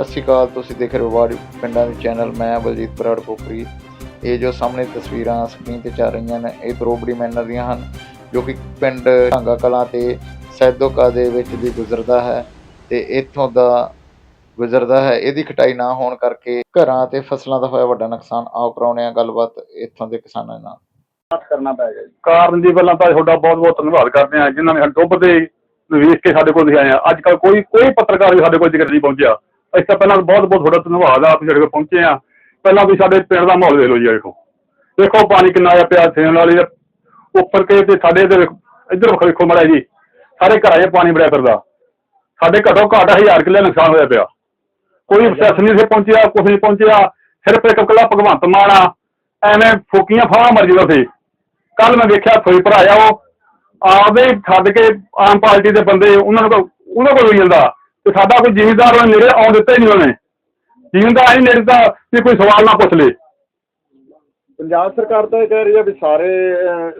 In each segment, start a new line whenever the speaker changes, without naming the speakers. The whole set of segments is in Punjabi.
ਸਤਿ ਸ਼੍ਰੀ ਅਕਾਲ, ਤੁਸੀਂ ਦੇਖ ਰਹੇ ਹੋ ਵਾੜੀ ਪਿੰਡਾਂ ਦੇ ਚੈਨਲ ਮੈਂ ਬਲਜੀਤ ਬਰਾੜ ਕੋਕਰੀ ਇਹ ਜੋ ਸਾਹਮਣੇ ਤਸਵੀਰਾਂ ਸਕਰੀਨ ਤੇ ਚੱਲ ਰਹੀਆਂ ਨੇ, ਇਹ ਬਰੋਬੜੀ ਮੈਨਰ ਦੀਆਂ ਹਨ, ਜੋ ਕਿ ਪਿੰਡ ਢਾਂਗਾ ਕਲਾਂ ਤੇ ਸੈਦੋਕਾ ਦੇ ਵਿੱਚ ਦੀ ਗੁਜ਼ਰਦਾ ਹੈ ਤੇ ਇੱਥੋਂ ਦਾ ਗੁਜ਼ਰਦਾ ਹੈ। ਇਹਦੀ ਕਟਾਈ ਨਾ ਹੋਣ ਕਰਕੇ ਘਰਾਂ ਤੇ ਫਸਲਾਂ ਦਾ ਹੋਇਆ ਵੱਡਾ ਨੁਕਸਾਨ। ਆਓ ਕਰਾਉਣੇ ਆ ਗੱਲਬਾਤ ਇੱਥੋਂ ਦੇ ਕਿਸਾਨਾਂ ਨਾਲ।
ਕਰਨਾ ਪਏਗਾ ਜੀ।
ਕਾਰਨ ਦੀ ਪਹਿਲਾਂ ਤਾਂ ਤੁਹਾਡਾ ਬਹੁਤ ਬਹੁਤ ਧੰਨਵਾਦ ਕਰਦੇ ਹਾਂ, ਜਿਨ੍ਹਾਂ ਨੇ ਡੁੱਬ ਵੇਖ ਕੇ ਸਾਡੇ ਕੋਲ ਆਏ ਆ। ਅੱਜ ਕੱਲ ਕੋਈ ਕੋਈ ਪੱਤਰਕਾਰ ਵੀ ਸਾਡੇ ਕੋਲ ਜ਼ਿਕਰ ਨਹੀਂ ਪਹੁੰਚਿਆ। ਅਸੀਂ ਤਾਂ ਪਹਿਲਾਂ ਬਹੁਤ ਬਹੁਤ ਤੁਹਾਡਾ ਧੰਨਵਾਦ ਆ ਤੁਸੀਂ ਸਾਡੇ ਕੋਲ ਪਹੁੰਚੇ ਆ। ਪਹਿਲਾਂ ਵੀ ਸਾਡੇ ਪਿੰਡ ਦਾ ਮਾਹੌਲ ਦੇਖ ਲਓ ਜੀ ਦੇਖੋ। ਦੇਖੋ ਪਾਣੀ ਕਿੰਨਾ ਆਇਆ ਪਿਆ ਸੇਨ ਵਾਲੀ ਦੇ। ਉੱਪਰ ਕੇ ਤੇ ਸਾਡੇ ਇੱਧਰ ਇੱਧਰ ਵੇਖੋ ਵੇਖੋ ਮੜਾ ਜੀ। ਸਾਰੇ ਘਰਾਂ 'ਚ ਪਾਣੀ ਬੜਿਆ ਫਿਰਦਾ। ਸਾਡੇ ਘੱਟੋ ਘੱਟ ਹਜ਼ਾਰ ਕਿੱਲੇ ਨੁਕਸਾਨ ਹੋਇਆ ਪਿਆ। ਕੋਈ ਪ੍ਰਸ਼ਾਸਨ ਨਹੀਂ ਇੱਥੇ ਪਹੁੰਚਿਆ ਕੁਛ ਨਹੀਂ ਪਹੁੰਚਿਆ। ਸਿਰਫ ਇੱਕ ਇਕੱਲਾ ਭਗਵੰਤ ਮਾਨ ਆ। ਐਵੇਂ ਫੋਕੀਆਂ ਫਾਹਾਂ ਮਰ ਜਾਂਦਾ ਸੀ। ਕੱਲ ਮੈਂ ਵੇਖਿਆ ਫੋਈ ਭਰਾਇਆ ਉਹ ਆਪਦੇ ਛੱਡ ਕੇ ਆਮ ਪਾਰਟੀ ਦੇ ਬੰਦੇ ਉਹਨਾਂ ਨੂੰ ਉਹਨਾਂ ਕੋਲ ਹੋਈ ਜਾਂਦਾ। ਤੇ ਸਾਡਾ ਕੋਈ ਜ਼ਿਮੀਂਦਾਰ ਉਹਨੇ ਨੇੜੇ ਆਉਣ ਦਿੱਤਾ ਹੀ ਨਹੀਂ ਉਹਨੇ। ਜ਼ਿਮੀਂਦਾਰ ਹੀ ਨੇੜੇ ਤਾਂ ਵੀ ਕੋਈ ਸਵਾਲ ਨਾ ਪੁੱਛ ਲੇ।
ਪੰਜਾਬ ਸਰਕਾਰ ਤਾਂ ਇਹ ਕਹਿ ਰਹੀ ਹੈ ਵੀ ਸਾਰੇ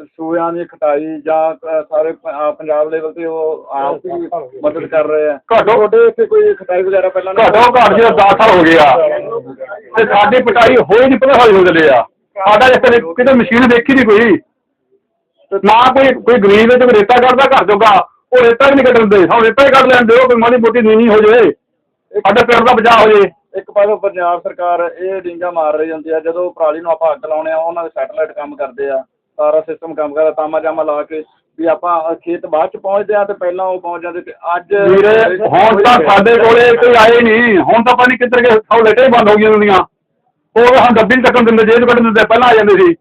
ਸੂਇਆਂ ਦੀ ਕਟਾਈ ਜਾਂ ਸਾਰੇ ਪੰਜਾਬ ਲੈਵਲ ਤੇ ਉਹ ਆਪ ਹੀ ਮਦਦ ਕਰ ਰਹੇ ਆ।
ਘੱਟੋ-
ਤੁਹਾਡੇ ਇੱਥੇ ਕੋਈ ਕਟਾਈ ਵਗੈਰਾ ਪਹਿਲਾਂ ਨਹੀਂ
ਘੱਟੋ ਘੱਟ ਜਿਹੜਾ 10 ਸਾਲ ਹੋ ਗਏ ਆ ਤੇ ਸਾਡੀ ਪਟਾਈ ਹੋਈ ਨਹੀਂ ਪਤਾ ਹੋਈ ਹੋ ਚੱਲੇ ਆ। ਸਾਡਾ ਤਰ੍ਹਾਂ ਕਿਤੇ ਮਸ਼ੀਨ ਦੇਖੀ ਨਹੀਂ ਕੋਈ। ਨਾ ਕੋਈ ਕੋਈ ਗਰੀਬ ਵਿੱਚ ਰੇਤਾ ਕੱਢਦਾ ਘਰ ਜੋਗਾ। ਉਹ ਰੇਤਾ ਵੀ ਨਹੀਂ ਕੱਢਣ ਦੇ ਰੇਤਾ ਹੀ ਕੱਢ ਲੈਣ ਦਿਓ ਕੋਈ ਮਾੜੀ ਮੋਟੀ ਨੀਵੀਂ ਹੋ ਜਾਏ ਸਾਡੇ ਪਿੰਡ ਦਾ ਬਚਾਅ ਹੋ ਜਾਏ।
ਇੱਕ ਪਾਸੇ ਪੰਜਾਬ ਸਰਕਾਰ ਇਹ ਡਿੰਗਾ ਮਾਰ ਰਹੀ ਹੁੰਦੀ ਆ ਜਦੋਂ ਪਰਾਲੀ ਨੂੰ ਆਪਾਂ ਅੱਗ ਲਾਉਣੇ ਆ ਉਹਨਾਂ ਦੇ ਸੈਟਲਾਈਟ ਕੰਮ ਕਰਦੇ ਆ ਸਾਰਾ ਸਿਸਟਮ ਕੰਮ ਕਰਦਾ ਤਾਮਾ ਜਾਮਾ ਲਾ ਕੇ ਵੀ ਆਪਾਂ ਖੇਤ ਬਾਅਦ ਚ ਪਹੁੰਚਦੇ ਆ ਤੇ ਪਹਿਲਾਂ ਉਹ ਪਹੁੰਚ ਜਾਂਦੇ ਤੇ ਅੱਜ
ਵੀਰੇ ਹੁਣ ਤਾਂ ਸਾਡੇ ਕੋਲੇ ਕੋਈ ਆਏ ਨਹੀਂ। ਹੁਣ ਤਾਂ ਨਹੀਂ ਕਿੱਧਰ ਗਏ ਸਭ ਲਾਈਟਾਂ ਹੀ ਬੰਦ ਹੋ ਗਈਆਂ ਹੁੰਦੀਆਂ। ਉਹ ਹਾਂ ਡੱਬੀ ਨੀ ਚੱਕਣ ਦਿੰਦੇ ਜੇਬ ਕੱਢਣ ਦਿੰਦੇ ਪਹਿਲਾਂ ਆ ਜਾਂਦੇ ਸੀ।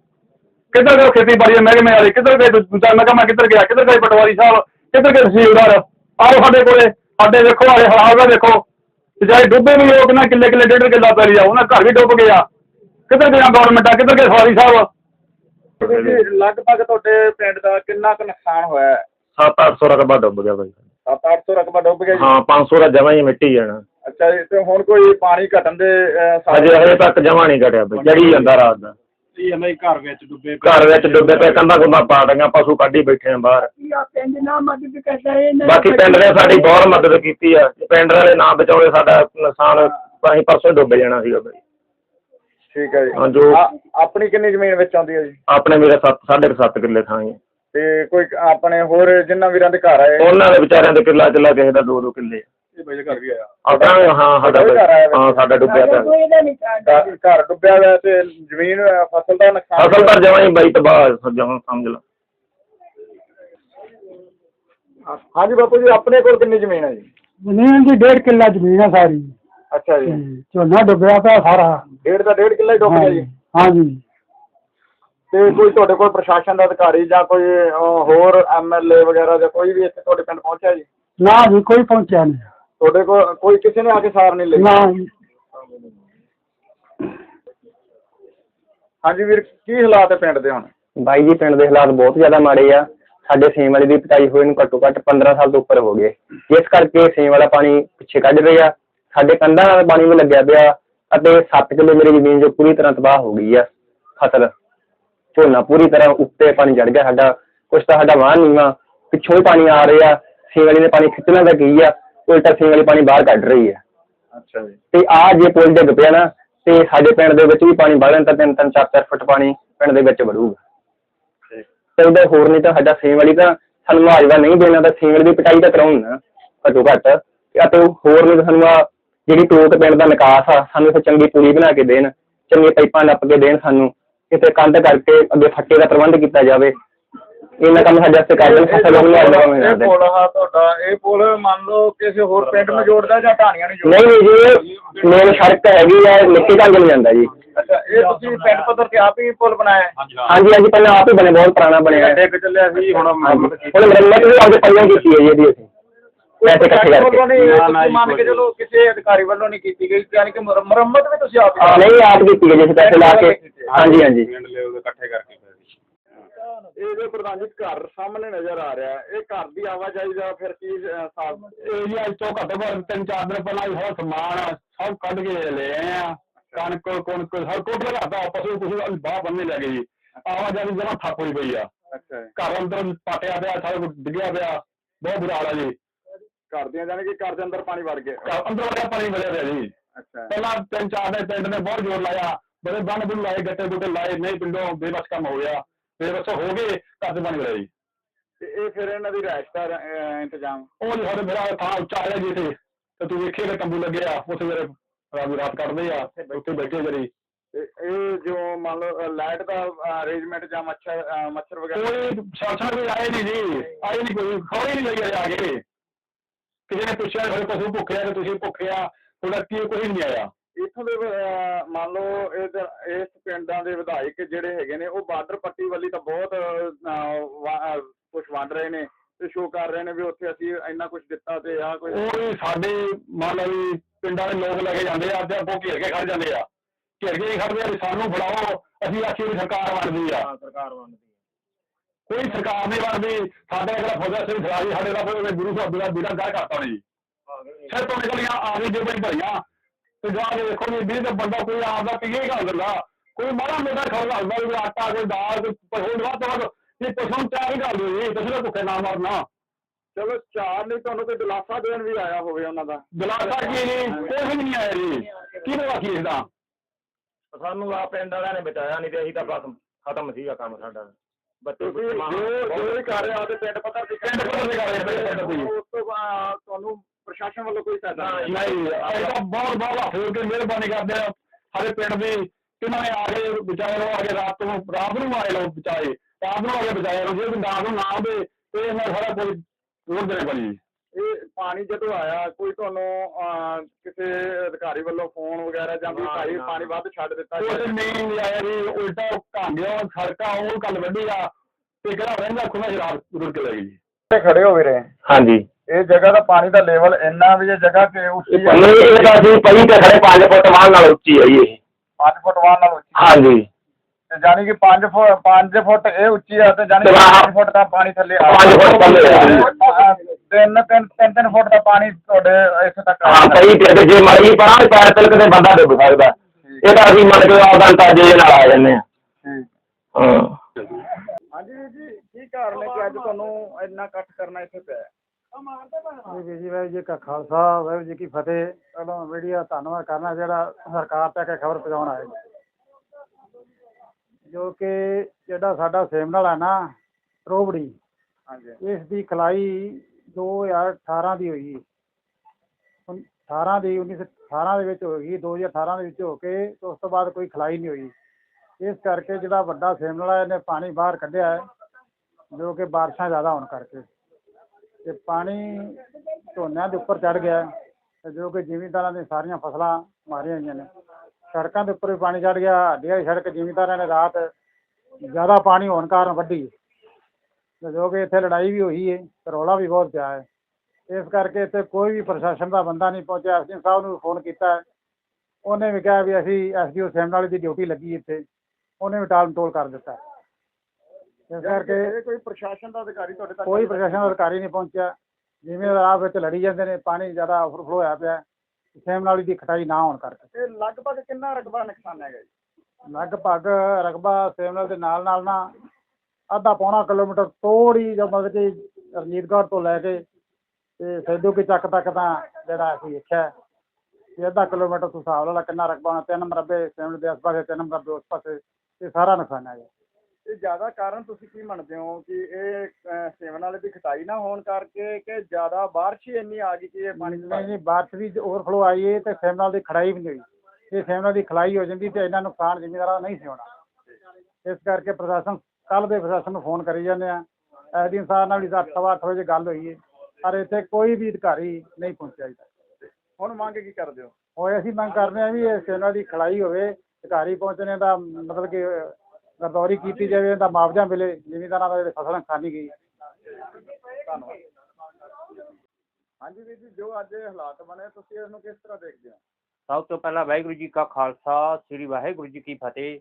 ਕਿੱਧਰ ਗਏ ਖੇਤੀਬਾੜੀ ਮਹਿਕਮੇ ਵਾਲੇ? ਕਿੱਧਰ ਗਏ? ਦੂਜਾ ਮਹਿਕਮਾ ਕਿੱਧਰ ਗਿਆ? ਕਿੱਧਰ ਗਏ ਪਟਵਾਰੀ ਸਾਹਿਬ? ਕਿੱਧਰ ਗਏ ਤਹਿਸੀਲਦਾਰ ਆਓ ਸਾਡੇ ਕੋਲੇ। ਸਾਡੇ ਦੇਖੋ ਆਲੇ ਹਾਲਾਤ ਦਾ ਦੇਖੋ। ਤੇ ਚਾਹੇ ਡੁੱਬੇ ਵੀ ਲੋਕ ਨਾ ਕਿੱਲੇ ਕਿੱਲੇ ਡੇਢ ਕਿੱਲਾ ਪੈ ਲਿਆ ਉਹਨਾਂ ਘਰ ਵੀ ਡੁੱਬ ਗਿਆ। ਕਿੱਧਰ ਗਿਆ ਗਵਰਨਮੈਂਟਾਂ ਕਿੱਧਰ ਗਏ ਸਵਾਰੀ ਸਾਹਿਬ?
ਲਗਭਗ ਤੁਹਾਡੇ ਪਿੰਡ ਦਾ ਕਿੰਨਾ ਕੁ ਨੁਕਸਾਨ ਹੋਇਆ? ਹੈ
7-800 ਰਕਬਾ ਡੁੱਬ ਗਿਆ ਬਾਈ
7-800 ਰਕਬਾ ਡੁੱਬ ਗਿਆ ਜੀ?
ਹਾਂ 500 ਦਾ ਜਮਾ ਹੀ ਮਿੱਟੀ ਜਾਣਾ।
ਅੱਛਾ ਜੀ ਤੇ ਹੁਣ ਕੋਈ ਪਾਣੀ ਘਟਣ ਦੇ
ਅਜੇ ਹਜੇ ਤੱਕ ਜਮਾ ਨਹੀਂ ਘਟਿਆ ਬਈ ਜੜੀ ਜਾਂਦਾ ਰਾਤ ਦਾ। ਘਰ ਵਿੱਚ ਡੁੱਬੇ ਪਏ ਕੰਧਾਂ ਕੁੰਧਾਂ ਪਾ ਡੀਆਂ ਪਸ਼ੂ ਕੱਢੀ ਬੈਠੇ ਆ ਬਾਹਰ। ਬਾਕੀ ਪਿੰਡ ਨੇ ਸਾਡੀ ਬਹੁਤ ਮਦਦ ਕੀਤੀ ਆ। ਜੇ ਪਿੰਡ ਵਾਲੇ ਨਾ ਬਚਾਉਂਦੇ ਸਾਡਾ ਨੁਕਸਾਨ ਅਸੀਂ ਪਰਸੋਂ ਡੁੱਬ ਜਾਣਾ ਸੀਗਾ ਬਈ।
ਠੀਕ ਹੈ ਜੀ।
ਹਾਂ, ਜੋ-
ਆ- ਆਪਣੀ ਕਿੰਨੀ ਜ਼ਮੀਨ ਵਿੱਚ ਆਉਂਦੀ ਹੈ ਜੀ?
ਆਪਣੇ ਮੇਰੇ 7 7.5 ਕਿੱਲੇ ਥਾਂ ਹੀ।
ਤੇ ਕੋਈ ਆਪਣੇ ਹੋਰ ਜਿੰਨਾ ਵੀਰਾਂ ਦੇ ਘਰ ਆਏ?
ਉਹਨਾਂ ਦੇ ਵਿਚਾਰਿਆਂ ਦੇ ਕਿੱਲਾ ਕਿੱਲਾ ਕਿਸੇ ਦਾ ਦੋ ਦੋ ਕਿੱਲੇ
ਇਹ ਬਈ ਘਰ ਵੀ ਆਇਆ।
ਆਪਣਾ ਵੀ ਹਾਂ ਸਾਡਾ ਬਈ, ਹਾਂ ਸਾਡਾ ਡੁੱਬਿਆ ਪਿਆ।
ਘਰ ਘਰ ਡੁੱਬਿਆ ਹੋਇਆ ਤੇ ਜ਼ਮੀਨ ਅਹ, ਫਸਲ ਦਾ ਨੁਕਸਾਨ
ਫਸਲ ਤਾਂ ਜਮਾ ਹੀ ਬਈ ਤਬਾਹ ਜਮਾ ਸਮਝ ਲਾ
ਹਾਂਜੀ ਬਾਪੂ ਜੀ ਆਪਣੇ ਕੋਲ ਕਿੰਨੀ ਜ਼ਮੀਨ ਹੈ ਜੀ?
ਜ਼ਮੀਨ ਦੀ ਡੇਢ ਕਿੱਲਾ ਜ਼ਮੀਨ ਹੈ ਸਾਰੀ।
ਅੱਛਾ ਜੀ।
ਤੇ ਝੋਨਾ ਡੁੱਬਿਆ ਪਿਆ ਸਾਰਾ।
ਡੇਢ ਦਾ ਡੇਢ ਕਿੱਲਾ ਹੀ ਡੁੱਬ ਗਿਆ ਜੀ।
ਹਾਂਜੀ।
ਤੇ ਕੋਈ ਤੁਹਾਡੇ ਕੋਲ ਪ੍ਰਸ਼ਾਸਨ ਦਾ ਅਧਿਕਾਰੀ ਜਾਂ ਕੋਈ ਹੋਰ ਐਮਐਲਏ ਵਗੈਰਾ ਜਾਂ ਕੋਈ ਵੀ ਇੱਥੇ ਤੁਹਾਡੇ ਪਿੰਡ ਪਹੁੰਚਿਆ ਜੀ?
ਨਾ ਜੀ ਕੋਈ ਪਹੁੰਚਿਆ ਨਹੀਂ।
ਤੁਹਾਡੇ ਕੋਲ ਕੋਈ ਕਿਸੇ ਨੇ ਆ ਕੇ ਸਾਰ ਨਹੀਂ ਲਈ?
ਨਾ।
ਹਾਂਜੀ ਵੀਰ ਕੀ ਹਾਲਾਤ ਹੈ ਪਿੰਡ ਦੇ ਹੁਣ?
ਬਾਈ ਜੀ ਪਿੰਡ ਦੇ ਹਾਲਾਤ ਬਹੁਤ ਜ਼ਿਆਦਾ ਮਾੜੇ ਆ। ਸਾਡੇ ਸੇਮ ਵਾਲੇ ਦੀ ਪਟਾਈ ਹੋਏ ਨੂੰ ਘੱਟੋ ਘੱਟ 15 ਸਾਲ ਤੋਂ ਉੱਪਰ ਹੋ ਗਏ। ਜਿਸ ਕਰਕੇ ਸੇਮ ਵਾਲਾ ਪਾਣੀ ਪਿੱਛੇ ਕੱਢ ਰਹੇ ਆ। ਸਾਡੇ ਕੰਧਾਂ ਨਾਲ ਪਾਣੀ ਵੀ ਲੱਗਿਆ ਪਿਆ ਅਤੇ 7 ਕਿੱਲੇ ਮੇਰੀ ਜ਼ਮੀਨ ਜੋ ਪੂਰੀ ਤਰ੍ਹਾਂ ਤਬਾਹ ਹੋ ਗਈ ਆ ਫਸਲ। ਝੋਨਾ ਪੂਰੀ ਤਰ੍ਹਾਂ ਉੱਤੇ ਪਾਣੀ ਚੜ ਗਿਆ ਸਾਡਾ। ਕੁਛ ਤਾਂ ਸਾਡਾ ਵਾਹ ਨੀਵਾ। ਪਿੱਛੋਂ ਹੀ ਪਾਣੀ ਆ ਰਿਹਾ। ਸੇਮ ਵਾਲੀ ਨੇ ਪਾਣੀ ਖਿੱਚਣਾ ਤਾਂ ਕੀ ਆ। ਉਲਟਾ ਸੇਮ ਵਾਲੀ ਪਾਣੀ ਬਾਹਰ ਕੱਢ ਰਹੀ
ਅੱਛਾ ਜੀ।
ਤੇ ਆ ਜੇ ਪੁਲ ਡਿੱਗ ਪਿਆ ਨਾ ਤੇ ਸਾਡੇ ਪਿੰਡ ਦੇ ਵਿੱਚ ਵੀ ਪਾਣੀ ਵਧਣ ਤਾਂ ਤਿੰਨ ਤਿੰਨ ਚਾਰ ਚਾਰ ਫੁੱਟ ਪਾਣੀ ਪਿੰਡ ਦੇ ਵਿੱਚ ਵੜੂਗਾ। ਤੇ ਉਹਦਾ ਹੋਰ ਨਹੀਂ ਤਾਂ ਸਾਡਾ ਸੇਮ ਵਾਲੀ ਤਾਂ ਸਾਨੂੰ ਮੁਆਵਜ਼ਾ ਨਹੀਂ ਦੇਣਾ ਤਾਂ ਸੇਮ ਦੀ ਪਟਾਈ ਤਾਂ ਕਰਾਉਣ ਨਾ ਘੱਟੋ ਘੱਟ। ਅਤੇ ਹੋਰ ਨਹੀਂ ਸਾਨੂੰ ਆ ਜਿਹੜੀ ਟੋਕ ਪਿੰਡ ਦਾ ਨਿਕਾਸ ਆ ਸਾਨੂੰ ਇੱਥੇ ਚੰਗੀ ਪੁਲੀ ਬਣਾ ਕੇ ਦੇਣ ਚੰਗੇ ਪਾਈਪਾਂ ਲੱਪ ਕੇ ਦੇਣ ਸਾਨੂੰ ਕਿਤੇ ਕੰਧ ਕਰਕੇ ਅੱਗੇ ਫੱਟੇ ਦਾ ਪ੍ਰਬੰਧ ਕੀਤਾ ਜਾਵੇ ਇਹਨਾਂ ਕੰਮ ਸਾਡੇ ਵਾਸਤੇ ਕਰ ਦੇਣ ਫਸਲ ਨੂੰ ਮੁਆਵਜ਼ਾ
ਇਹ
ਮਿਲਦਾ
ਪੁਲ ਆ ਤੁਹਾਡਾ ਇਹ ਪੁਲ ਮੰਨ ਲਓ ਕਿਸੇ ਹੋਰ ਪਿੰਡ ਨੂੰ ਜੋੜਦਾ ਜਾਂ ਢਾਣੀਆਂ ਨੂੰ ਜੋੜਦਾ
ਨਹੀਂ ਨਹੀਂ ਜੀ ਮੇਨ ਸੜਕ ਹੈਗੀ ਆ ਨਿੱਕੇ ਢੰਗ ਨੂੰ ਜਾਂਦਾ ਜੀ।
ਅੱਛਾ ਇਹ ਤੁਸੀਂ ਪਿੰਡ ਪੱਧਰ ਤੇ ਆਪ ਹੀ ਪੁਲ ਬਣਾਇਆ? ਹੈ?
ਹਾਂਜੀ ਹਾਂਜੀ ਪਹਿਲਾਂ ਆਪ ਹੀ ਬਣੇ ਬਹੁਤ ਪੁਰਾਣਾ ਬਣਿਆ ਹੈ
ਡਿੱਗ ਚੱਲਿਆ ਸੀ ਹੁਣ
ਹੁਣ ਮੁਰੰਮਤ ਵੀ ਆਪਦੇ ਪੱਲਿਆਂ ਕੀਤੀ ਹੈ ਜੀ ਇਹਦੀ ਅਸੀਂ। ਪੈਸੇ ਇਕੱਠੇ
ਵੱਲੋਂ ਨਹੀਂ,
ਕਰਕੇ
ਤੁਸੀਂ ਮੰਨ ਕੇ ਚਲੋ ਕਿਸੇ ਅਧਿਕਾਰੀ ਵੱਲੋਂ ਨਹੀਂ ਕੀਤੀ ਗਈ ਯਾਨੀ ਕਿ ਮੁਰ- ਮੁਰੰਮਤ ਵੀ ਤੁਸੀਂ ਆਪ ਹੀ
ਨਹੀਂ ਆਪ ਕੀਤੀ ਹੈ ਜੀ ਅਸੀਂ ਪੈਸੇ ਲਾ ਕੇ। ਹਾਂਜੀ ਹਾਂਜੀ।
ਇਹ ਜੋ ਪ੍ਰਧਾਨ ਜੀ ਘਰ ਸਾਹਮਣੇ ਨਜ਼ਰ ਆ ਰਿਹਾ। ਹੈ, ਇਹ ਘਰ ਦੀ ਆਵਾਜਾਈ ਦਾ ਫਿਰ ਕੀ ਅਹ,
ਇਹ ਅੱਜ ਤੋਂ ਘੱਟੋ ਘੱਟ ਤਿੰਨ ਚਾਰ ਦਿਨ ਪਹਿਲਾਂ ਹੀ ਸਾਰਾ ਸਮਾਨ ਸਭ ਕੱਢ ਕੇ ਲੈ ਆਏ ਆ। ਕਣਕ ਕੁਣਕ ਹਰ ਕੋਟ ਲਗਾਤਾ ਪਸ਼ੂ ਕੁਛ ਬਾਹਰ ਬੰਨੇ ਲੈ ਗਏ ਜੀ। ਆਵਾਜਾਈ ਜਮਾ ਠੱਪ ਹੋਈ ਪਈ ਆ।
ਅੱਛਾ ਜੀ।
ਘਰ ਅੰਦਰ ਪਾਟਿਆ ਪਿਆ ਸਾਰਾ ਕੁਝ ਡਿੱਗਿਆ ਪਿਆ। ਬਹੁਤ ਬੁਰਾ ਹਾਲ ਆ ਜੀ।
ਘਰ ਦੀਆਂ ਜਾਨੀ ਕਿ ਘਰ ਦੇ ਅੰਦਰ ਪਾਣੀ ਵੜ ਗਿਆ।
ਘਰ ਅੰਦਰ ਵਾਲਾ ਪਾਣੀ ਵੜਿਆ ਪਿਆ ਜੀ। ਪਹਿਲਾਂ ਤਿੰਨ ਚਾਰ ਦੇ ਪਿੰਡ ਨੇ ਬਹੁਤ ਜ਼ੋਰ ਲਾਇਆ। ਬੜੇ ਬੰਨ ਬੁੱਲ ਲਾਏ ਗੱਟੇ ਗੁੱਟੇ ਲਾਏ ਨਹੀਂ ਪਿੰਡੋਂ ਬੇਬਸ ਕੰਮ ਹੋ ਗਿਆ। ਬੇਬਸ ਹੋ ਗਏ ਘਰ ਦੇ ਬਣ ਗਏ ਜੀ
ਤੇ ਇਹ ਫਿਰ ਇਹਨਾਂ ਦੀ ਰਿਹਾਇਸ਼ ਦਾ ਅਹ, ਇੰਤਜ਼ਾਮ
ਉਹ ਜੀ ਸਾਡੇ ਮੇਰਾ ਥਾਂ ਉੱਚਾ ਹੈ ਜੀ ਇੱਥੇ ਤੇ ਤੂੰ ਵੇਖੇ ਤੇ ਤੰਬੂ ਲੱਗੇ ਆ ਉੱਥੇ ਮੇਰੇ ਰਾਤ ਰਾਤ ਕੱਢਦੇ ਆ ਉੱਥੇ ਬੈਠੇ ਜਰੀ
ਤੇ ਇਹ ਜੋ ਮੰਨ ਲਓ ਲਾਈਟ ਦਾ ਅਰੇਂਜਮੈਂਟ ਜਾਂ ਮੱਛਰ ਅਹ, ਮੱਛਰ ਵਗੈਰਾ
ਕੋਈ ਸ਼ਾਸਨ ਕੋਈ ਆਏ ਨਹੀਂ ਜੀ ਆਏ ਨਹੀਂ ਕੋਈ ਖਬਰ ਹੀ ਨਹੀਂ ਲਈ ਆ ਕੇ ਕਿਸੇ ਨੇ ਪੁੱਛਿਆ ਸਾਡੇ ਪਸ਼ੂ ਭੁੱਖੇ ਆ ਤੇ ਤੁਸੀਂ ਭੁੱਖੇ ਆ ਤੁਹਾਡਾ ਕੀ ਕੋਈ ਨਹੀਂ ਆਇਆ
ਇੱਥੋਂ ਦੇ ਮੰਨ ਲਓ ਇਹ ਇਸ ਪਿੰਡਾਂ ਦੇ ਵਿਧਾਇਕ ਜਿਹੜੇ ਹੈਗੇ ਨੇ ਉਹ ਬਾਰਡਰ ਪੱਟੀ ਵੱਲੀ ਤਾਂ ਬਹੁਤ ਕੁਝ ਵੰਡ ਰਹੇ ਨੇ ਤੇ ਸ਼ੋਅ ਕਰ ਰਹੇ ਨੇ ਵੀ ਉੱਥੇ ਅਸੀਂ ਇੰਨਾ ਕੁਝ ਦਿੱਤਾ ਤੇ ਆ ਕੋਈ
ਉਹ ਸਾਡੇ ਮੰਨ ਲਓ ਵੀ ਪਿੰਡਾਂ ਦੇ ਲੋਕ ਲੈ ਕੇ ਜਾਂਦੇ ਆ ਤੇ ਆਪੋ ਘੇਰ ਕੇ ਖੜ ਜਾਂਦੇ ਆ। ਘੇਰ ਕੇ ਹੀ ਖੜਦੇ ਆ ਸਾਨੂੰ ਫੜਾਓ ਅਸੀਂ ਆਖੀ ਵੀ ਸਰਕਾਰ ਵੰਡਦੀ ਆ।
ਸਰਕਾਰ ਬਣਦੀ
ਕੋਈ ਸਰਕਾਰ ਨਹੀਂ ਵੰਡਦੀ ਸਾਡੇ ਅਗਲਾ ਫੌਜਾ ਸਿੰਘ ਸਰਾਜੀ ਸਾਡੇ ਦਾ ਕੋਈ ਗੁਰੂ ਸਾਹਿਬ ਦਾ ਬੀੜਾ ਗਾਹ ਕਰਤਾ ਨੇ ਜੀ। ਸਿਰ ਤੋਂ ਨਿਕਲੀਆਂ ਆ ਗਈ ਜੇਬਾਂ 'ਚ ਭਰੀਆਂ ਤੇ ਜਾ ਕੇ ਦੇਖੋ ਜੀ ਵੀਹ ਦਾ ਬੰਦਾ ਕੋਈ ਆਪਦਾ ਪੀਏ ਹੀ ਦਿੰਦਾ। ਕੋਈ ਮਾੜਾ ਮੋਟਾ ਖਾਉਂਦਾ ਹੁੰਦਾ ਵੀ ਆਟਾ ਕੋਈ ਦਾਲ ਕੋਈ ਪਸ਼ੂ ਵੱਧ ਤੋਂ ਵੱਧ ਇਹ ਪਸ਼ੂ ਨੂੰ ਚਾਹ ਹੀ ਕਰ ਜੀ ਤੁਸੀਂ ਤਾਂ ਭੁੱਖੇ ਨਾ ਮਰਨਾ।
ਚਲੋ ਚਾਰ ਨਹੀਂ ਤੁਹਾਨੂੰ ਕੋਈ ਦਿਲਾਸਾ ਦੇਣ ਵੀ ਆਇਆ ਹੋਵੇ ਉਹਨਾਂ ਦਾ।
ਗਲਾਸਾ ਕੀ ਜੀ? ਵੀ ਨਹੀਂ ਆਇਆ ਜੀ। ਕੀ ਪਤਾ ਕੀ ਇਸਦਾ
ਸਾਨੂੰ ਆ ਪਿੰਡ ਵਾਲਿਆਂ ਨੇ ਬਚਾਇਆ ਨਹੀਂ ਤੇ ਅਸੀਂ ਤਾਂ ਬਸ ਖਤਮ ਸੀਗਾ ਕੰਮ ਸਾਡਾ। ਬੱਚੇ
ਤੁਸੀਂ ਜੋ ਜੋ ਵੀ ਕਰ ਰਹੇ ਆ ਉਹਦੇ ਪਿੰਡ ਪੱਧਰ ਤੇ
ਪਿੰਡ ਪੱਧਰ ਤੇ ਕਰ ਰਹੇ ਆ, ਪਿੰਡ ਪੱਧਰ ਤੇ।
ਉਸ ਤੋਂ ਬਾਅਦ ਤੁਹਾਨੂੰ ਪ੍ਰਸ਼ਾਸਨ ਵੱਲੋਂ ਕੋਈ ਸਹਾਇਤਾ ਨਹੀਂ।
ਨਹੀਂ ਅਸੀਂ ਤਾਂ ਬਹੁਤ ਬਹੁਤ ਹੱਥ ਜੋੜ ਕੇ ਮਿਹਰਬਾਨੀ ਕਰਦੇ ਆ ਸਾਡੇ ਪਿੰਡ ਦੀ ਕਿਹਨਾਂ ਨੇ ਆ ਕੇ ਬਚਾਏ ਆ ਕੇ ਰਾਤ ਨੂੰ ਰਾਤ ਨੂੰ ਆਏ ਲੋਕ ਬਚਾਏ ਰਾਤ ਨੂੰ ਆ ਕੇ ਬਚਾਏ ਲੋ ਜੇ ਰਾਤ ਨੂੰ ਨਾ ਆਵੇ ਤੇ ਇਹਨਾਂ ਸਾਰਾ ਕੁਝ ਰੋੜ ਦੇਣੇ ਬਣੀ
ਇਹ ਪਾਣੀ ਜਦੋਂ ਆਇਆ ਕੋਈ ਤੁਹਾਨੂੰ ਕਿਸੇ ਅਧਿਕਾਰੀ ਵੱਲੋਂ ਫੋਨ ਵਗੈਰਾ ਜਾਂ ਵੀ ਭਾਈ। ਪਾਣੀ ਵੱਧ ਛੱਡ ਦਿੱਤਾ
ਉਹ ਨਹੀਂ ਆਇਆ ਜੀ ਉਲਟਾ ਕਾਂਗਿਆ ਸੜਕਾਂ ਉਹ ਕੱਲ ਵੱਢੀ ਆ। ਤੇ ਕਿਹੜਾ ਰਹਿੰਦਾ ਖੁਨਾ ਸ਼ਰਾਬ ਰੁੜ ਕੇ ਲੈ ਗਈ ਜੀ।
ਖੜੇ ਹੋ ਵੀਰੇ?
ਹਾਂਜੀ।
ਇਹ ਜਗ੍ਹਾ ਦਾ ਪਾਣੀ ਦਾ ਲੈਵਲ ਇੰਨਾ ਵੀ ਇਹ ਜਗ੍ਹਾ ਤੇ ਉੱਚੀ ਹੈ।
ਨਹੀਂ ਇਹ ਤਾਂ ਅਸੀਂ ਪਈ ਤੇ ਖੜੇ 5 ਫੁੱਟ ਵਾਲ ਨਾਲ ਉੱਚੀ ਹੈ ਜੀ ਇਹ।
5 ਫੁੱਟ ਵਾਰ ਨਾਲ ਉੱਚੀ
ਹਾਂਜੀ।
ਤੇ ਜਾਨੀ ਕਿ 5 ਫੁੱਟ 5 ਫੁੱਟ ਇਹ ਉੱਚੀ ਆ ਤੇ ਜਾਨੀ
ਤੇ
ਕਿ
ਆਹ
5 ਫੁੱਟ ਦਾ ਪਾਣੀ ਥੱਲੇ ਆ।
ਪੰਜ ਫੁੱਟ ਥੱਲੇ ਆ।
ਤਿੰਨ ਤਿੰਨ ਤਿੰਨ ਤਿੰਨ ਫੁੱਟ ਦਾ ਪਾਣੀ ਤੁਹਾਡੇ ਇੱਥੇ ਤੱਕ ਆ
ਹਾਂ ਸਹੀ ਤੇ ਜੇ ਮੜੀ ਪਰਾਂ ਪੈਰ ਤਿਲਕ ਤੇ ਬੰਦਾ ਡੁੱਬ ਸਕਦਾ। ਇਹ ਤਾਂ ਅਸੀਂ ਮੰਨ ਕੇ ਆਪਦਾ ਅੰਤਾਜੇ ਨਾਲ ਆ ਜਾਂਦੇ ਆ ਹਾਂ।
ਹਾਂਜੀ ਜੀ ਕੀ ਕਾਰਨ ਹੈ ਕਿ ਅੱਜ ਤੁਹਾਨੂੰ ਇੰਨਾ ਇਕੱਠ ਕਰਨਾ ਇੱਥੇ ਪਿਆ?
ਜੀ ਜੀ ਵਾਹਿਗੁਰੂ ਜੀ ਕਾ ਖਾਲਸਾ ਵਾਹਿਗੁਰੂ ਜੀ ਕੀ ਫਤਿਹ। ਪਹਿਲਾਂ ਮੀਡੀਆ ਧੰਨਵਾਦ ਕਰਨਾ ਜਿਹੜਾ ਸਰਕਾਰ ਤੱਕ ਖਬਰ ਪਹੁੰਚਾਉਣ ਆਏ ਜੋ ਕਿ ਜਿਹੜਾ ਸਾਡਾ ਸੇਮਨਲ ਹੈ ਨਾ ਰੋਬੜੀ
ਹਾਂਜੀ।
ਇਸ ਦੀ ਖਲਾਈ 2018 ਦੀ ਹੋਈ। ਉਨ- 18 ਦੀ 1918 ਦੇ ਵਿੱਚ ਹੋਈ। 2018 ਦੇ ਵਿੱਚ ਹੋ ਕੇ ਉਸ ਤੋਂ ਬਾਅਦ ਕੋਈ ਖਲਾਈ ਨਹੀਂ ਹੋਈ। ਇਸ ਕਰਕੇ ਜਿਹੜਾ ਵੱਡਾ ਸੇਮਨਲ ਹੈ ਇਹਨੇ ਪਾਣੀ ਬਾਹਰ ਕੱਢਿਆ ਹੈ ਜੋ ਕਿ ਬਾਰਿਸ਼ਾਂ ਜ਼ਿਆਦਾ ਹੋਣ ਕਰਕੇ। ਤੇ ਪਾਣੀ ਝੋਨਿਆਂ ਦੇ ਉੱਪਰ ਚੜ ਗਿਆ ਹੈ ਤੇ ਜੋ ਕਿ ਜ਼ਿਮੀਂਦਾਰਾਂ ਦੀਆਂ ਸਾਰੀਆਂ ਫਸਲਾਂ ਮਾਰੀਆਂ ਹੋਈਆਂ ਨੇ। ਸੜਕਾਂ ਦੇ ਉੱਪਰ ਵੀ ਪਾਣੀ ਚੜ ਗਿਆ ਸਾਡੀ ਵਾਲੀ ਸੜਕ ਜ਼ਿਮੀਂਦਾਰਾਂ ਨੇ ਰਾਤ ਜ਼ਿਆਦਾ ਪਾਣੀ ਹੋਣ ਕਾਰਨ ਵੱਢੀ। ਤੇ ਜੋ ਕਿ ਇੱਥੇ ਲੜਾਈ ਵੀ ਹੋਈ ਹੈ ਰੌਲਾ ਵੀ ਬਹੁਤ ਪਿਆ ਹੈ। ਇਸ ਕਰਕੇ ਇੱਥੇ ਕੋਈ ਵੀ ਪ੍ਰਸ਼ਾਸਨ ਦਾ ਬੰਦਾ ਨਹੀਂ ਪਹੁੰਚਿਆ। ਐਸਡੀਐਮ ਸਾਹਿਬ ਨੂੰ ਫੋਨ ਕੀਤਾ। ਉਹਨੇ ਵੀ ਕਿਹਾ ਵੀ ਅਸੀਂ ਐਸਡੀਓ ਸੈਮ ਵਾਲੀ ਦੀ ਡਿਊਟੀ ਲੱਗੀ ਇੱਥੇ। ਉਹਨੇ ਵੀ ਟਾਲ ਟੋਲ ਕਰ ਦਿੱਤਾ। ਇਸ ਕਰਕੇ
ਇਹ ਕੋਈ ਪ੍ਰਸ਼ਾਸਨ ਦਾ ਅਧਿਕਾਰੀ ਤੁਹਾਡੇ ਤੱਕ
ਕੋਈ ਪ੍ਰਸ਼ਾਸਨ ਅਧਿਕਾਰੀ ਨਹੀਂ ਪਹੁੰਚਿਆ। ਜਿਵੇਂ ਆਪ ਵਿੱਚ ਲੜੀ ਜਾਂਦੇ ਨੇ ਪਾਣੀ ਜ਼ਿਆਦਾ ਓਵਰਫਲੋ ਹੋਇਆ ਪਿਆ ਸੇਮ ਨਾਲੀ ਦੀ ਖਟਾਈ ਨਾ ਹੋਣ ਕਰਕੇ।
ਇਹ ਲਗਭਗ ਕਿੰਨਾ ਰਕਬਾ ਨੁਕਸਾਨ ਹੈਗਾ ਜੀ?
ਲਗਭਗ ਰਕਬਾ ਸੇਮ ਨਾਲ ਦੇ ਨਾਲ ਨਾਲ ਨਾ ਅੱਧਾ ਪੌਣਾ ਕਿਲੋਮੀਟਰ ਤੋੜੀ ਜੋ ਮਤਲਬ ਕਿ ਰਣਜੀਤਗੜ੍ਹ ਤੋਂ ਲੈ ਕੇ ਤੇ ਸੈਦੂਕੀ ਚੱਕ ਤੱਕ ਤਾਂ ਜਿਹੜਾ ਅਸੀਂ ਵੇਖਿਆ। ਕਿ ਅੱਧਾ ਕਿਲੋਮੀਟਰ ਤੋਂ ਹਿਸਾਬ ਲਾ ਕਿੰਨਾ ਰਕਬਾ ਹੋਣਾ ਤਿੰਨ ਮਰਬੇ ਸੇਮ ਦੇ ਆਸ-ਪਾਸੇ ਤਿੰਨ ਮਰਬੇ ਉਸ ਪਾਸੇ ਇਹ ਸਾਰਾ ਨੁਕਸਾਨ ਹੈ
ਇਹ ਜ਼ਿਆਦਾ ਕਾਰਨ ਤੁਸੀਂ ਕੀ ਮੰਨਦੇ ਹੋ ਕਿ ਇਹ ਅਹ, ਸੇਵਨ ਵਾਲੇ ਦੀ ਖਟਾਈ ਨਾ ਹੋਣ ਕਰਕੇ ਕਿ ਜ਼ਿਆਦਾ ਬਾਰਿਸ਼ ਹੀ ਇੰਨੀ ਆ ਗਈ ਕਿ ਇਹ ਪਾਣੀ
ਨਹੀਂ ਨਹੀਂ ਬਾਰਿਸ਼ ਵੀ ਓਵਰਫਲੋ ਆਈ ਹੈ ਤੇ ਸੇਮ ਨਾਲ ਦੀ ਖੜਾਈ ਵੀ ਨਹੀਂ ਹੋਈ। ਜੇ ਸੇਮ ਨਾਲ ਦੀ ਖਲਾਈ ਹੋ ਜਾਂਦੀ ਤੇ ਇੰਨਾ ਨੁਕਸਾਨ ਜ਼ਿਮੀਂਦਾਰਾਂ ਦਾ ਨਹੀਂ ਸੀ ਹੋਣਾ ਇਸ ਕਰਕੇ ਪ੍ਰਸ਼ਾਸਨ ਕੱਲ ਦੇ ਪ੍ਰਸ਼ਾਸਨ ਨੂੰ ਫੋਨ ਕਰੀ ਜਾਂਦੇ ਆ। ਐਸਡੀਐਮ ਸਾਹਿਬ ਨਾਲ ਵੀ ਅੱਠ ਸਵਾ ਅੱਠ ਵਜੇ ਗੱਲ ਹੋਈ ਹੈ ਪਰ ਇੱਥੇ ਕੋਈ ਵੀ ਅਧਿਕਾਰੀ ਨਹੀਂ ਪਹੁੰਚਿਆ ਜੀ।
ਹੁਣ ਮੰਗ ਕੀ ਕਰਦੇ ਹੋ?
ਹੋਏ ਅਸੀਂ ਮੰਗ ਕਰਦੇ ਹਾਂ ਵੀ ਇਹ ਸੇਨਾ ਦੀ ਖਲਾਈ ਹੋਵੇ ਅਧਿਕਾਰੀ ਪਹੁੰਚਣੇ ਦਾ ਮਤਲਬ ਕਿ ਗਰਦੌਰੀ ਕੀਤੀ ਜਾਵੇ ਇਹਦਾ ਮੁਆਵਜ਼ਾ ਮਿਲੇ ਜ਼ਿਮੀਂਦਾਰਾਂ ਦਾ ਜਿਹੜੇ ਫਸਲ ਨੁਕਸਾਨੀ ਗਈ।
ਧੰਨਵਾਦ। ਹਾਂਜੀ ਵੀਰ ਜੀ ਜੋ ਅੱਜ ਹਾਲਾਤ ਬਣੇ ਤੁਸੀਂ ਇਹਨੂੰ ਕਿਸ ਤਰ੍ਹਾਂ ਦੇਖਦੇ ਹੋ?
ਸਭ ਤੋਂ ਪਹਿਲਾਂ ਵਾਹਿਗੁਰੂ ਜੀ ਕਾ ਖਾਲਸਾ ਸ੍ਰੀ ਵਾਹਿਗੁਰੂ ਜੀ ਕੀ ਫਤਿਹ।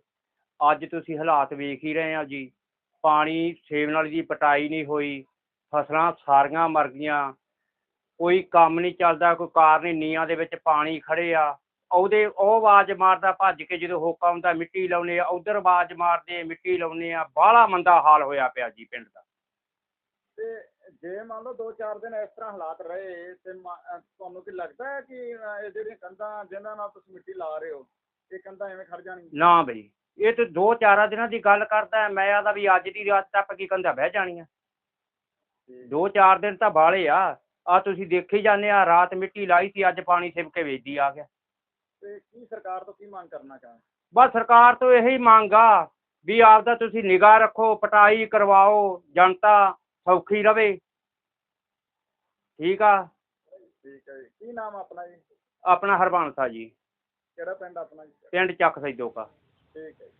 ਅੱਜ ਤੁਸੀਂ ਹਾਲਾਤ ਵੇਖ ਹੀ ਰਹੇ ਆ ਜੀ। ਪਾਣੀ ਸੇਵ ਨਾਲ ਦੀ ਪਟਾਈ ਨਹੀਂ ਹੋਈ ਫਸਲਾਂ ਸਾਰੀਆਂ ਮਰ ਗਈਆਂ। ਕੋਈ ਕੰਮ ਨਹੀਂ ਚੱਲਦਾ ਕੋਈ ਕਾਰ ਨਹੀਂ ਨੀਆਂ ਦੇ ਵਿੱਚ ਪਾਣੀ ਖੜੇ ਆ। ਉਹਦੇ ਉਹ ਆਵਾਜ਼ ਮਾਰਦਾ ਭੱਜ ਕੇ ਜਦੋਂ ਹੋਕਾ ਹੁੰਦਾ ਮਿੱਟੀ ਲਾਉਨੇ ਆ ਉਧਰ ਆਵਾਜ਼ ਮਾਰਦੇ ਮਿੱਟੀ ਲਾਉਨੇ ਆ ਬਾਹਲਾ ਮੰਦਾ ਹਾਲ ਹੋਇਆ ਪਿਆ ਜੀ ਪਿੰਡ ਦਾ।
ਤੇ ਜੇ ਮੰਨ ਲਓ 2-4 ਦਿਨ ਇਸ ਤਰ੍ਹਾਂ ਹਾਲਾਤ ਰਹੇ ਤੇ ਮ- ਅਹ ਤੁਹਾਨੂੰ ਕੀ ਲੱਗਦਾ ਹੈ ਕਿ ਇਹ ਜਿਹੜੀਆਂ ਕੰਧਾਂ ਜਿਨ੍ਹਾਂ ਨਾਲ ਤੁਸੀਂ ਮਿੱਟੀ ਲਾ ਰਹੇ ਹੋ ਇਹ ਕੰਧਾਂ ਐਵੇਂ ਖੜ ਜਾਣਗੀਆਂ?
ਨਾ ਬਈ ਇਹ ਤੇ ਦੋ ਚਾਰਾਂ ਦਿਨਾਂ ਦੀ ਗੱਲ ਕਰਦਾ। ਮੈਂ ਆਦਾ ਵੀ ਅੱਜ ਦੀ ਰਾਤ ਤੱਕ ਕੀ ਕੰਧਾ ਬਹਿ ਜਾਣੀਆਂ। ਦੋ ਚਾਰ ਦਿਨ ਤਾਂ ਬਾਲੇ ਆ। ਆ ਤੁਸੀਂ ਦੇਖੀ ਜਾਂਦੇ ਆ ਰਾਤ ਮਿੱਟੀ ਲਾਈ ਸੀ ਅੱਜ ਪਾਣੀ ਸਿਮ ਕੇ ਵੇਚਦੀ ਆ ਗਿਆ।
ਤੇ ਕੀ ਸਰਕਾਰ ਤੋਂ ਕੀ ਮੰਗ ਕਰਨਾ ਚਾਹੁੰਦੇ
ਬਸ ਸਰਕਾਰ ਤੋਂ ਇਹੀ ਮੰਗ ਆ ਵੀ ਆਪਦਾ ਤੁਸੀਂ ਨਿਗਾਹ ਰੱਖੋ ਪਟਾਈ ਕਰਵਾਓ ਜਨਤਾ ਸੌਖੀ ਰਵੇ। ਠੀਕ ਆ?
ਠੀਕ ਹੈ ਜੀ। ਕੀ ਨਾਮ ਆ ਆਪਣਾ ਜੀ?
ਆਪਣਾ ਹਰਬੰਸਾ ਜੀ।
ਕਿਹੜਾ ਪਿੰਡ ਆਪਣਾ ਜੀ?
ਪਿੰਡ ਚੱਕ ਸੈਦੋ ਕਾ
ਠੀਕ ਹੈ ਜੀ।